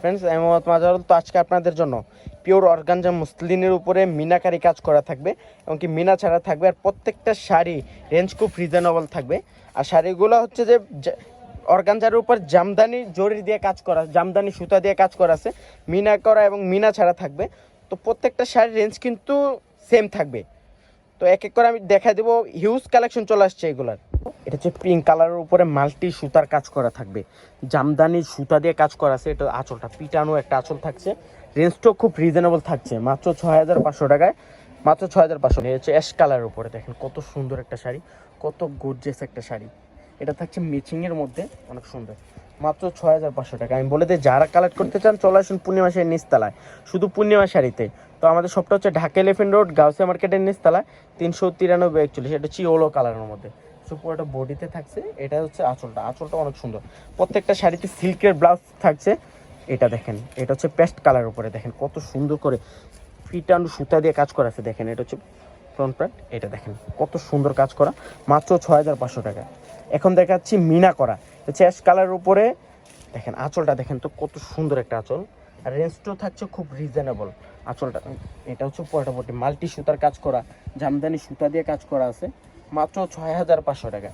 Friends আমি মোহাম্মদ মাজারুল তো আজকে আপনাদের জন্য পিওর অর্গানজা মুসলিনের উপরে মিনাকারি কাজ করা থাকবে, এবং কি মিনা ছাড়া থাকবে, আর প্রত্যেকটা শাড়ি রেঞ্জ খুব রিজনেবল থাকবে। আর শাড়িগুলো হচ্ছে যে অর্গানজার উপর জামদানি জরি দিয়ে কাজ করা, জামদানি সুতা দিয়ে কাজ করা আছে, মিনা করা এবং মিনা ছাড়া থাকবে। তো প্রত্যেকটা শাড়ির রেঞ্জ কিন্তু সেম থাকবে। তো এক এক করে আমি দেখা দেবো হিউজ কালেকশন চলে আসছে এগুলার। এটা হচ্ছে পিঙ্ক কালারের উপরে মাল্টি সুতার কাজ করা থাকবে। জামদানি সুতা দিয়ে কাজ করা আছে, এটা আঁচলটা, পিটানো একটা আঁচল থাকছে। রেঞ্জটাও খুব রিজনেবল থাকছে, মাত্র ছয় হাজার পাঁচশো টাকায়, মাত্র ছয় হাজার পাঁচশো হচ্ছে অ্যাশ কালারের উপরে, দেখেন কত সুন্দর একটা শাড়ি, কত গর্জেস একটা শাড়ি। এটা থাকছে মিচিংয়ের মধ্যে, অনেক সুন্দর। মাত্র ছয় হাজার পাঁচশো টাকা। আমি বলে দিই, যারা কালেক্ট করতে চান, চলে আসুন পূর্ণিমা শাড়ির নিচতলায়। শুধু পূর্ণিমা শাড়িতে। তো আমাদের সবটা হচ্ছে ঢাকা এলিফেন্ট রোড গাউসিয়া মার্কেটের নিচতলায়, তিনশো তিরানব্বই একচল্লিশ। এটা হচ্ছে ইয়েলো কালারের মধ্যে। সো পুরোটা বডিতে থাকছে, এটা হচ্ছে আঁচলটা। আঁচলটা অনেক সুন্দর। প্রত্যেকটা শাড়িতে সিল্কের ব্লাউজ থাকছে। এটা দেখেন, এটা হচ্ছে পেস্ট কালারের উপরে দেখেন, কত সুন্দর করে ফিটানো সুতা দিয়ে কাজ করা আছে, দেখেন, এটা হচ্ছে ফ্রন্ট প্যান্ট এটা দেখেন, কত সুন্দর কাজ করা, মাত্র ছয় হাজার পাঁচশো টাকা। এখন দেখাচ্ছি মিনা করা হচ্ছে কালারের উপরে, দেখেন, আঁচলটা দেখেন তো, কত সুন্দর একটা আঁচল। আর রেঞ্জটাও থাকছে খুব রিজনেবল আঁচলটা, এটা হচ্ছে পটাপটি মাল্টি সুতার কাজ করা, জামদানি সুতা দিয়ে কাজ করা আছে। মাত্র ছয় হাজার পাঁচশো টাকা।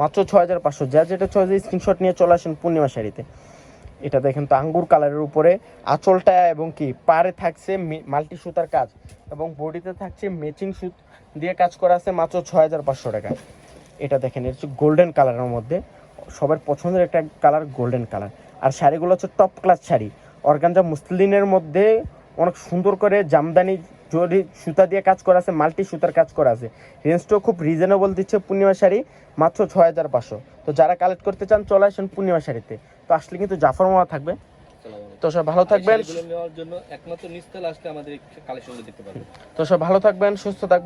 মাত্র ছয় হাজার পাঁচশো। যা যেটা ছয় হাজার স্ক্রিনশট নিয়ে চলে আসেন পূর্ণিমা শাড়িতে। এটা দেখেন তো আঙ্গুর কালারের উপরে। আঁচলটা এবং কি, পাড়ে থাকছে মাল্টি সুতার কাজ এবং বডিতে থাকছে ম্যাচিং সুত দিয়ে কাজ করা আছে মাত্র ছয় হাজার পাঁচশো টাকা। এটা দেখেন এটা হচ্ছে গোল্ডেন কালারের মধ্যে। সবার পছন্দের একটা কালার গোল্ডেন কালার আর শাড়িগুলো হচ্ছে টপ ক্লাস শাড়ি। অর্গানজা মুসলিনের মধ্যে অনেক সুন্দর করে জামদানি জরি সুতা দিয়ে কাজ করা আছে মাল্টি সুতার কাজ করা আছে। রেঞ্জটাও খুব রিজনেবল দিচ্ছে পূর্ণিমা শাড়ি মাত্র ছয় হাজার পাঁচশো। তো যারা কালেক্ট করতে চান চলে আসেন পূর্ণিমা শাড়িতে। তো আসলে কিন্তু জাফর মামা থাকবে। তো সব ভালো থাকবেন। নেওয়ার জন্য একমাত্র নিস্তাল আসলে আমাদের কালেকশনগুলো দেখতে পারবেন। তো সব ভালো থাকবেন সুস্থ থাকবেন।